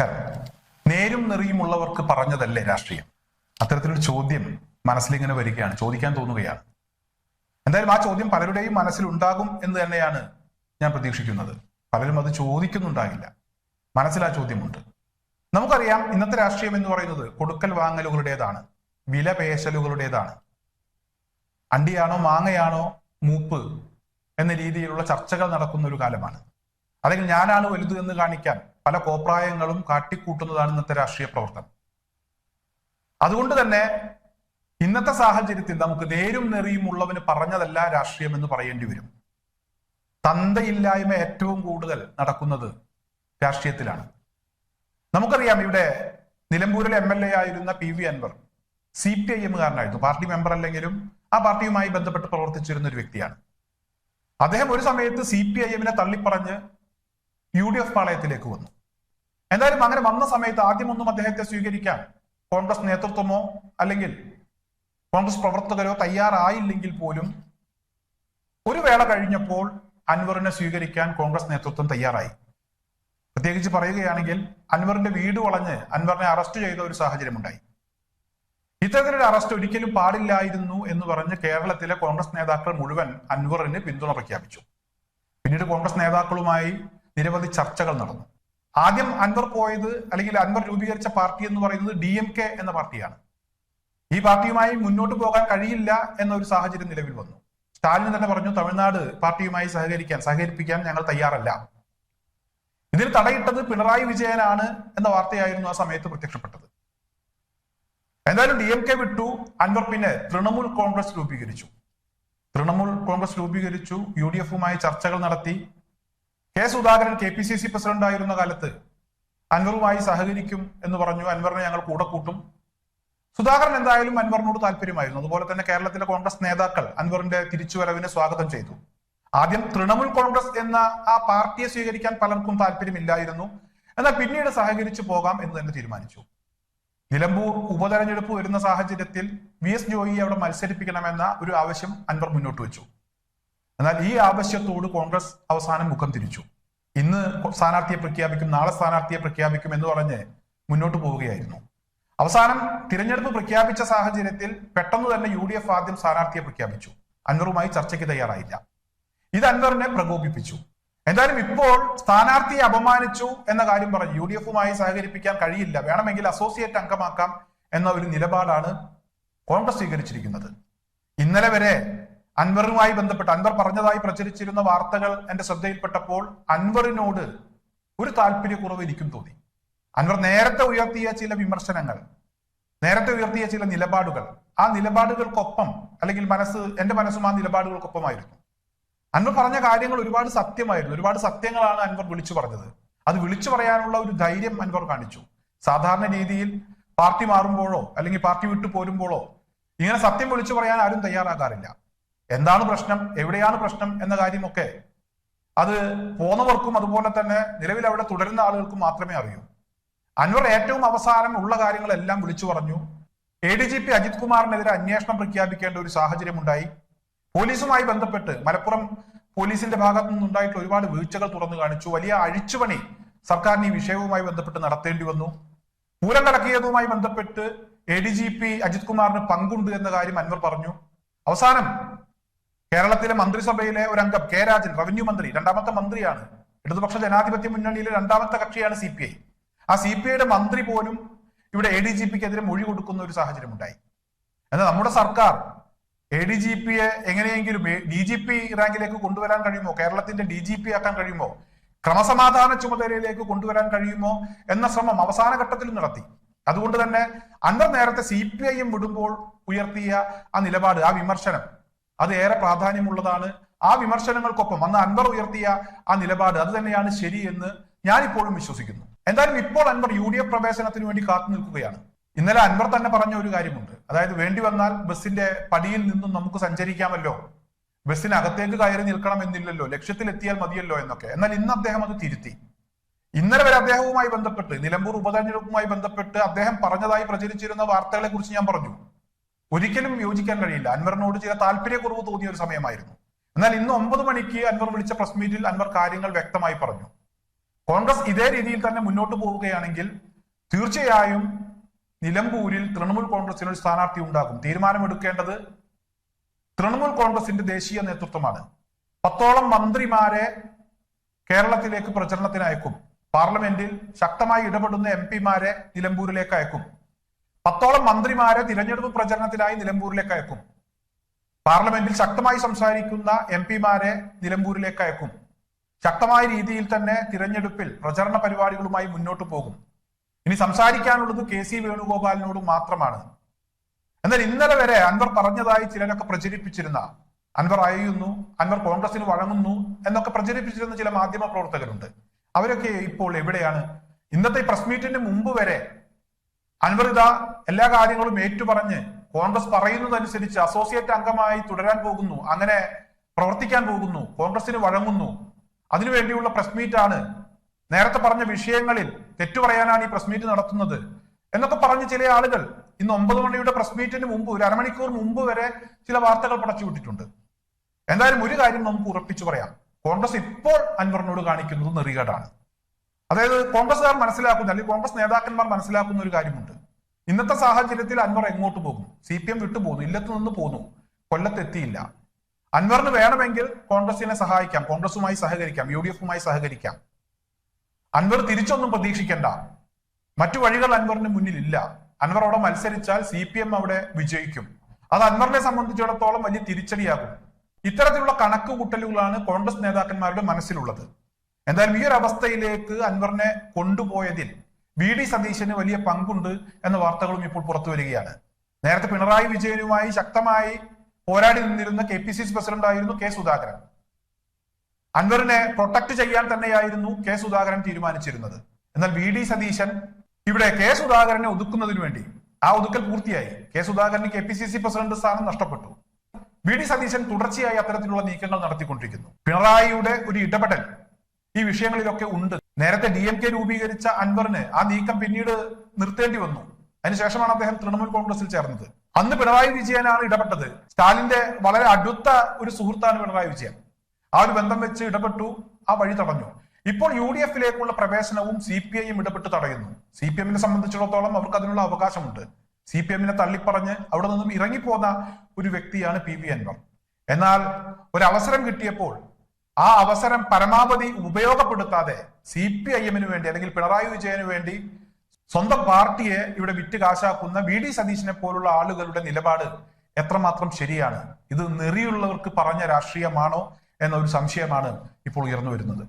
നമസ്കാരം. നേരും നെറിയുമുള്ളവർക്ക് പറഞ്ഞതല്ലേ രാഷ്ട്രീയം? അത്തരത്തിലൊരു ചോദ്യം മനസ്സിലിങ്ങനെ വരികയാണ് ചോദിക്കാൻ തോന്നുകയാണ്. എന്തായാലും ആ ചോദ്യം പലരുടെയും മനസ്സിലുണ്ടാകും എന്ന് തന്നെയാണ് ഞാൻ പ്രതീക്ഷിക്കുന്നത്. പലരും അത് ചോദിക്കുന്നുണ്ടാകില്ല. മനസ്സിൽ ആ ചോദ്യമുണ്ട്. നമുക്കറിയാം ഇന്നത്തെ രാഷ്ട്രീയം എന്ന് പറയുന്നത് കൊടുക്കൽ വാങ്ങലുകളുടേതാണ് വില പേശലുകളുടേതാണ്. അണ്ടിയാണോ മാങ്ങയാണോ മൂപ്പ് എന്ന രീതിയിലുള്ള ചർച്ചകൾ നടക്കുന്ന ഒരു കാലമാണ്. അല്ലെങ്കിൽ ഞാനാണ് വലുത് എന്ന് കാണിക്കാൻ പല കോപ്രായങ്ങളും കാട്ടിക്കൂട്ടുന്നതാണ് ഇന്നത്തെ രാഷ്ട്രീയ പ്രവർത്തനം. അതുകൊണ്ട് തന്നെ ഇന്നത്തെ സാഹചര്യത്തിൽ നമുക്ക് നേരും നെറിയും ഉള്ളവന് പറഞ്ഞതല്ല രാഷ്ട്രീയം എന്ന് പറയേണ്ടി വരും. തന്തയില്ലായ്മ ഏറ്റവും കൂടുതൽ നടക്കുന്നത് രാഷ്ട്രീയത്തിലാണ്. നമുക്കറിയാം ഇവിടെ നിലമ്പൂരിലെ എം എൽ എ ആയിരുന്ന P V Anvar C P I എമ്മുകാരനായിരുന്നു. Party member അല്ലെങ്കിലും ആ പാർട്ടിയുമായി ബന്ധപ്പെട്ട് പ്രവർത്തിച്ചിരുന്ന ഒരു വ്യക്തിയാണ്. അദ്ദേഹം ഒരു സമയത്ത് സി പി ഐ എമ്മിനെ തള്ളിപ്പറഞ്ഞ് യു ഡി എഫ് പാളയത്തിലേക്ക് വന്നു. എന്തായാലും അങ്ങനെ വന്ന സമയത്ത് ആദ്യമൊന്നും അദ്ദേഹത്തെ സ്വീകരിക്കാൻ കോൺഗ്രസ് നേതൃത്വമോ അല്ലെങ്കിൽ കോൺഗ്രസ് പ്രവർത്തകരോ തയ്യാറായില്ലെങ്കിൽ പോലും ഒരു വേള കഴിഞ്ഞപ്പോൾ അൻവറിനെ സ്വീകരിക്കാൻ കോൺഗ്രസ് നേതൃത്വം തയ്യാറായി. പ്രത്യേകിച്ച് പറയുകയാണെങ്കിൽ അൻവറിന്റെ വീട് വളഞ്ഞ് അൻവറിനെ അറസ്റ്റ് ചെയ്ത ഒരു സാഹചര്യമുണ്ടായി. ഇത്തരത്തിലൊരു അറസ്റ്റ് ഒരിക്കലും പാടില്ലായിരുന്നു എന്ന് പറഞ്ഞ് കേരളത്തിലെ കോൺഗ്രസ് നേതാക്കൾ മുഴുവൻ അൻവറിന് പിന്തുണ പ്രഖ്യാപിച്ചു. പിന്നീട് കോൺഗ്രസ് നേതാക്കളുമായി നിരവധി ചർച്ചകൾ നടന്നു. ആദ്യം അൻവർ പോയത് അല്ലെങ്കിൽ അൻവർ രൂപീകരിച്ച പാർട്ടി എന്ന് പറയുന്നത് ഡി എം കെ എന്ന പാർട്ടിയാണ്. ഈ പാർട്ടിയുമായി മുന്നോട്ട് പോകാൻ കഴിയില്ല എന്ന ഒരു സാഹചര്യം നിലവിൽ വന്നു. സ്റ്റാലിൻ തന്നെ പറഞ്ഞു തമിഴ്നാട് പാർട്ടിയുമായി സഹകരിക്കാൻ സഹകരിപ്പിക്കാൻ ഞങ്ങൾ തയ്യാറല്ല. ഇതിൽ തടയിട്ടത് പിണറായി വിജയനാണ് എന്ന വാർത്തയായിരുന്നു ആ സമയത്ത് പ്രത്യക്ഷപ്പെട്ടത്. എന്തായാലും ഡി എം കെ വിട്ടു അൻവർ പിന്നെ തൃണമൂൽ കോൺഗ്രസ് രൂപീകരിച്ചു. തൃണമൂൽ കോൺഗ്രസ് രൂപീകരിച്ചു യു ഡി എഫുമായി ചർച്ചകൾ നടത്തി. K Sudhakaran K P C C president ആയിരുന്ന കാലത്ത് അൻവറുമായി സഹകരിക്കും എന്ന് പറഞ്ഞു. അൻവറിനെ ഞങ്ങൾ കൂടെ കൂട്ടും. സുധാകരൻ എന്തായാലും അൻവറിനോട് താല്പര്യമായിരുന്നു. അതുപോലെ തന്നെ കേരളത്തിലെ കോൺഗ്രസ് നേതാക്കൾ അൻവറിന്റെ തിരിച്ചുവരവിനെ സ്വാഗതം ചെയ്തു. ആദ്യം തൃണമൂൽ കോൺഗ്രസ് എന്ന ആ പാർട്ടിയെ സ്വീകരിക്കാൻ പലർക്കും താല്പര്യമില്ലായിരുന്നു. എന്നാൽ പിന്നീട് സഹകരിച്ചു പോകാം എന്ന് തന്നെ തീരുമാനിച്ചു. നിലമ്പൂർ ഉപതെരഞ്ഞെടുപ്പ് വരുന്ന സാഹചര്യത്തിൽ വി എസ് ജോയിയെ അവിടെ മത്സരിപ്പിക്കണമെന്ന ഒരു ആവശ്യം അൻവർ മുന്നോട്ട് വെച്ചു. എന്നാൽ ഈ ആവശ്യത്തോട് കോൺഗ്രസ് അവസാനം മുഖം തിരിച്ചു. ഇന്ന് സ്ഥാനാർത്ഥിയെ പ്രഖ്യാപിക്കും നാളെ സ്ഥാനാർത്ഥിയെ പ്രഖ്യാപിക്കും എന്ന് പറഞ്ഞ് മുന്നോട്ട് പോവുകയായിരുന്നു. അവസാനം തിരഞ്ഞെടുപ്പ് പ്രഖ്യാപിച്ച സാഹചര്യത്തിൽ പെട്ടെന്ന് തന്നെ യു ഡി എഫ് ആദ്യം സ്ഥാനാർത്ഥിയെ പ്രഖ്യാപിച്ചു. അൻവറുമായി ചർച്ചയ്ക്ക് തയ്യാറായില്ല. ഇത് അൻവറിനെ പ്രകോപിപ്പിച്ചു. എന്തായാലും ഇപ്പോൾ സ്ഥാനാർത്ഥിയെ അപമാനിച്ചു എന്ന കാര്യം പറഞ്ഞു. യു ഡി എഫുമായി സഹകരിപ്പിക്കാൻ കഴിയില്ല. വേണമെങ്കിൽ അസോസിയേറ്റ് അംഗമാക്കാം എന്ന ഒരു നിലപാടാണ് കോൺഗ്രസ് സ്വീകരിച്ചിരിക്കുന്നത്. ഇന്നലെ വരെ അൻവറുമായി ബന്ധപ്പെട്ട് അൻവർ പറഞ്ഞതായി പ്രചരിച്ചിരുന്ന വാർത്തകൾ എന്റെ ശ്രദ്ധയിൽപ്പെട്ടപ്പോൾ അൻവറിനോട് ഒരു താല്പര്യക്കുറവ് എനിക്കും തോന്നി. അൻവർ നേരത്തെ ഉയർത്തിയ ചില വിമർശനങ്ങൾ നേരത്തെ ഉയർത്തിയ ചില നിലപാടുകൾ ആ നിലപാടുകൾക്കൊപ്പം അല്ലെങ്കിൽ മനസ്സ് എന്റെ മനസ്സും ആ നിലപാടുകൾക്കൊപ്പമായിരുന്നു. അൻവർ പറഞ്ഞ കാര്യങ്ങൾ ഒരുപാട് സത്യമായിരുന്നു. ഒരുപാട് സത്യങ്ങളാണ് അൻവർ വിളിച്ചു പറഞ്ഞത്. അത് വിളിച്ചു പറയാനുള്ള ഒരു ധൈര്യം അൻവർ കാണിച്ചു. സാധാരണ രീതിയിൽ പാർട്ടി മാറുമ്പോഴോ അല്ലെങ്കിൽ പാർട്ടി വിട്ടു പോരുമ്പോഴോ ഇങ്ങനെ സത്യം വിളിച്ചു പറയാൻ ആരും തയ്യാറാകാറില്ല. എന്താണ് പ്രശ്നം? എവിടെയാണ് പ്രശ്നം എന്ന കാര്യമൊക്കെ അത് പോന്നവർക്കും അതുപോലെ തന്നെ നിലവിൽ അവിടെ തുടരുന്ന ആളുകൾക്കും മാത്രമേ അറിയൂ. അൻവർ ഏറ്റവും അവസാനം ഉള്ള കാര്യങ്ങളെല്ലാം വിളിച്ചു പറഞ്ഞു. A D G P Ajith കുമാറിനെതിരെ അന്വേഷണം പ്രഖ്യാപിക്കേണ്ട ഒരു സാഹചര്യം ഉണ്ടായി പോലീസുമായി ബന്ധപ്പെട്ട് മലപ്പുറം പോലീസിന്റെ ഭാഗത്തു നിന്നുണ്ടായിട്ടുള്ള ഒരുപാട് വീഴ്ചകൾ തുറന്നു കാണിച്ചു. വലിയ അഴിച്ചുപണി സർക്കാരിന് ഈ വിഷയവുമായി ബന്ധപ്പെട്ട് നടത്തേണ്ടി വന്നു. പൂരം കലക്കിയതുമായി ബന്ധപ്പെട്ട് A D G P Ajith കുമാറിന് പങ്കുണ്ട് എന്ന കാര്യം അൻവർ പറഞ്ഞു. അവസാനം കേരളത്തിലെ മന്ത്രിസഭയിലെ ഒരു അംഗം കെ രാജൻ റവന്യൂ മന്ത്രി രണ്ടാമത്തെ മന്ത്രിയാണ്. ഇടതുപക്ഷ ജനാധിപത്യ മുന്നണിയിലെ രണ്ടാമത്തെ കക്ഷിയാണ് സി പി ഐ. ആ സി പി ഐയുടെ മന്ത്രി പോലും ഇവിടെ എ ഡി ജി പിക്കെതിരെ മൊഴി കൊടുക്കുന്ന ഒരു സാഹചര്യം ഉണ്ടായി. എന്നാൽ നമ്മുടെ സർക്കാർ എ ഡി ജി പിയെ എങ്ങനെയെങ്കിലും ഡി ജി പി റാങ്കിലേക്ക് കൊണ്ടുവരാൻ കഴിയുമോ? കേരളത്തിന്റെ ഡി ജി പി ആക്കാൻ കഴിയുമോ? ക്രമസമാധാന ചുമതലയിലേക്ക് കൊണ്ടുവരാൻ കഴിയുമോ? എന്ന ശ്രമം അവസാന ഘട്ടത്തിൽ നടത്തി. അതുകൊണ്ട് തന്നെ അന്ന് നേരത്തെ സി പി ഐ എം വിടുമ്പോൾ ഉയർത്തിയ ആ നിലപാട് ആ വിമർശനം അത് ഏറെ പ്രാധാന്യമുള്ളതാണ്. ആ വിമർശനങ്ങൾക്കൊപ്പം അന്ന് അൻവർ ഉയർത്തിയ ആ നിലപാട് അത് തന്നെയാണ് ശരി എന്ന് ഞാൻ ഇപ്പോഴും വിശ്വസിക്കുന്നു. എന്തായാലും ഇപ്പോൾ അൻവർ യു ഡി എഫ് പ്രവേശനത്തിന് വേണ്ടി കാത്തു നിൽക്കുകയാണ്. ഇന്നലെ അൻവർ തന്നെ പറഞ്ഞ ഒരു കാര്യമുണ്ട്. അതായത് വേണ്ടി വന്നാൽ ബസ്സിന്റെ പടിയിൽ നിന്നും നമുക്ക് സഞ്ചരിക്കാമല്ലോ. ബസ്സിനകത്തേക്ക് കയറി നിൽക്കണം എന്നില്ലല്ലോ. ലക്ഷ്യത്തിലെത്തിയാൽ മതിയല്ലോ എന്നൊക്കെ. എന്നാൽ ഇന്ന് അദ്ദേഹം അത് തിരുത്തി. ഇന്നലെ വരെ അദ്ദേഹവുമായി ബന്ധപ്പെട്ട് നിലമ്പൂർ ഉപതെരഞ്ഞെടുപ്പുമായി ബന്ധപ്പെട്ട് അദ്ദേഹം പറഞ്ഞതായി പ്രചരിച്ചിരുന്ന വാർത്തകളെ കുറിച്ച് ഞാൻ പറഞ്ഞു. ഒരിക്കലും യോജിക്കാൻ കഴിയില്ല. അൻവറിനോട് ചില താല്പര്യക്കുറവ് തോന്നിയ ഒരു സമയമായിരുന്നു. എന്നാൽ ഇന്ന് ഒമ്പത് മണിക്ക് അൻവർ വിളിച്ച പ്രസ് മീറ്റിൽ അൻവർ കാര്യങ്ങൾ വ്യക്തമായി പറഞ്ഞു. കോൺഗ്രസ് ഇതേ രീതിയിൽ തന്നെ മുന്നോട്ട് പോവുകയാണെങ്കിൽ തീർച്ചയായും നിലമ്പൂരിൽ തൃണമൂൽ കോൺഗ്രസിന് ഒരു സ്ഥാനാർത്ഥി ഉണ്ടാകും. തീരുമാനമെടുക്കേണ്ടത് തൃണമൂൽ കോൺഗ്രസിന്റെ ദേശീയ നേതൃത്വമാണ്. പത്തോളം മന്ത്രിമാരെ കേരളത്തിലേക്ക് പ്രചരണത്തിന് അയക്കും പാർലമെന്റിൽ ശക്തമായി ഇടപെടുന്ന എം പിമാരെ നിലമ്പൂരിലേക്ക് അയക്കും. പത്തോളം മന്ത്രിമാരെ തിരഞ്ഞെടുപ്പ് പ്രചരണത്തിനായി നിലമ്പൂരിലേക്ക് അയക്കും. പാർലമെന്റിൽ ശക്തമായി സംസാരിക്കുന്ന എം പിമാരെ നിലമ്പൂരിലേക്ക് അയക്കും. ശക്തമായ രീതിയിൽ തന്നെ തിരഞ്ഞെടുപ്പിൽ പ്രചരണ പരിപാടികളുമായി മുന്നോട്ട് പോകും. ഇനി സംസാരിക്കാനുള്ളത് കെ സി വേണുഗോപാലിനോട് മാത്രമാണ്. എന്നാൽ ഇന്നലെ വരെ അൻവർ പറഞ്ഞതായി ചിലരൊക്കെ പ്രചരിപ്പിച്ചിരുന്ന അൻവർ അയയുന്നു അൻവർ കോൺഗ്രസിന് വഴങ്ങുന്നു എന്നൊക്കെ പ്രചരിപ്പിച്ചിരുന്ന ചില മാധ്യമ പ്രവർത്തകരുണ്ട്. അവരൊക്കെ ഇപ്പോൾ എവിടെയാണ്? ഇന്നത്തെ പ്രസ് മീറ്റിന് മുമ്പ് വരെ അൻവർ ഇതാ എല്ലാ കാര്യങ്ങളും ഏറ്റുപറഞ്ഞ് കോൺഗ്രസ് പറയുന്നതനുസരിച്ച് അസോസിയേറ്റ് അംഗമായി തുടരാൻ പോകുന്നു അങ്ങനെ പ്രവർത്തിക്കാൻ പോകുന്നു കോൺഗ്രസിന് വഴങ്ങുന്നു. അതിനുവേണ്ടിയുള്ള പ്രസ് മീറ്റ് ആണ് നേരത്തെ പറഞ്ഞ വിഷയങ്ങളിൽ തെറ്റു പറയാനാണ് ഈ പ്രസ് മീറ്റ് നടത്തുന്നത് എന്നൊക്കെ പറഞ്ഞ് ചില ആളുകൾ ഇന്ന് ഒമ്പത് മണിയുടെ പ്രസ് മീറ്റിന് മുമ്പ് ഒരു അരമണിക്കൂർ മുമ്പ് വരെ ചില വാർത്തകൾ പടച്ചു വിട്ടിട്ടുണ്ട്. എന്തായാലും ഒരു കാര്യം നമുക്ക് ഉറപ്പിച്ചു പറയാം. കോൺഗ്രസ് ഇപ്പോൾ അൻവറിനോട് കാണിക്കുന്നത് നെറികേടാണ്. അതായത് കോൺഗ്രസ്സുകാർ മനസ്സിലാക്കുന്ന അല്ലെങ്കിൽ കോൺഗ്രസ് നേതാക്കന്മാർ മനസ്സിലാക്കുന്ന ഒരു കാര്യമുണ്ട്. ഇന്നത്തെ സാഹചര്യത്തിൽ അൻവർ എങ്ങോട്ട് പോകും? സി പി എം വിട്ടുപോകുന്നു ഇല്ലത്ത് നിന്ന് പോന്നു കൊല്ലത്തെത്തിയില്ല. അൻവറിന് വേണമെങ്കിൽ കോൺഗ്രസിനെ സഹായിക്കാം കോൺഗ്രസുമായി സഹകരിക്കാം യു ഡി എഫുമായി സഹകരിക്കാം. അൻവർ തിരിച്ചൊന്നും പ്രതീക്ഷിക്കേണ്ട. മറ്റു വഴികൾ അൻവറിന് മുന്നിലില്ല. അൻവർ അവിടെ മത്സരിച്ചാൽ സി പി എം അവിടെ വിജയിക്കും. അത് അൻവറിനെ സംബന്ധിച്ചിടത്തോളം വലിയ തിരിച്ചടിയാകും. ഇത്തരത്തിലുള്ള കണക്ക് കൂട്ടലുകളാണ് കോൺഗ്രസ് നേതാക്കന്മാരുടെ മനസ്സിലുള്ളത്. എന്തായാലും ഈ ഒരു അവസ്ഥയിലേക്ക് അൻവറിനെ കൊണ്ടുപോയതിൽ വി ഡി സതീശന് വലിയ പങ്കുണ്ട് എന്ന വാർത്തകളും ഇപ്പോൾ പുറത്തു വരികയാണ്. നേരത്തെ പിണറായി വിജയനുമായി ശക്തമായി പോരാടി നിന്നിരുന്ന K P C C president ആയിരുന്നു കെ സുധാകരൻ. അൻവറിനെ പ്രൊട്ടക്ട് ചെയ്യാൻ തന്നെയായിരുന്നു കെ സുധാകരൻ തീരുമാനിച്ചിരുന്നത്. എന്നാൽ വി ഡി സതീശൻ ഇവിടെ കെ സുധാകരനെ ഒതുക്കുന്നതിന് വേണ്ടി ആ ഒതുക്കൽ പൂർത്തിയായി. കെ സുധാകരന് K P C C president സ്ഥാനം നഷ്ടപ്പെട്ടു. വി ഡി സതീശൻ തുടർച്ചയായി അത്തരത്തിലുള്ള നീക്കങ്ങൾ നടത്തിക്കൊണ്ടിരിക്കുന്നു. പിണറായിയുടെ ഒരു ഇടപെടൽ ഈ വിഷയങ്ങളിലൊക്കെ ഉണ്ട്. നേരത്തെ ഡി എം കെ രൂപീകരിച്ച അൻവറിന് ആ നീക്കം പിന്നീട് നിർത്തേണ്ടി വന്നു. അതിനുശേഷമാണ് അദ്ദേഹം തൃണമൂൽ കോൺഗ്രസിൽ ചേർന്നത്. അന്ന് പിണറായി വിജയനാണ് ഇടപെട്ടത്. സ്റ്റാലിന്റെ വളരെ അടുത്ത ഒരു സുഹൃത്താണ് പിണറായി വിജയൻ. ആ ഒരു ബന്ധം വെച്ച് ഇടപെട്ടു ആ വഴി തടഞ്ഞു. ഇപ്പോൾ യു ഡി എഫിലേക്കുള്ള പ്രവേശനവും സി പി ഐയും ഇടപെട്ട് തടയുന്നു. സി പി എമ്മിനെ സംബന്ധിച്ചിടത്തോളം അവർക്ക് അതിനുള്ള അവകാശമുണ്ട്. സി പി എമ്മിനെ തള്ളിപ്പറഞ്ഞ് അവിടെ നിന്നും ഇറങ്ങിപ്പോന്ന ഒരു വ്യക്തിയാണ് പി വി അൻവർ. എന്നാൽ ഒരു അവസരം കിട്ടിയപ്പോൾ ആ അവസരം പരമാവധി ഉപയോഗപ്പെടുത്താതെ സി പി ഐ എമ്മിന് വേണ്ടി അല്ലെങ്കിൽ പിണറായി വിജയന് വേണ്ടി സ്വന്തം പാർട്ടിയെ ഇവിടെ വിറ്റ് കാശാക്കുന്ന വി ഡി സതീശനെ പോലുള്ള ആളുകളുടെ നിലപാട് എത്രമാത്രം ശരിയാണ്? ഇത് നെറിയുള്ളവർക്ക് പറഞ്ഞ രാഷ്ട്രീയമാണോ എന്നൊരു സംശയമാണ് ഇപ്പോൾ ഉയർന്നു വരുന്നത്.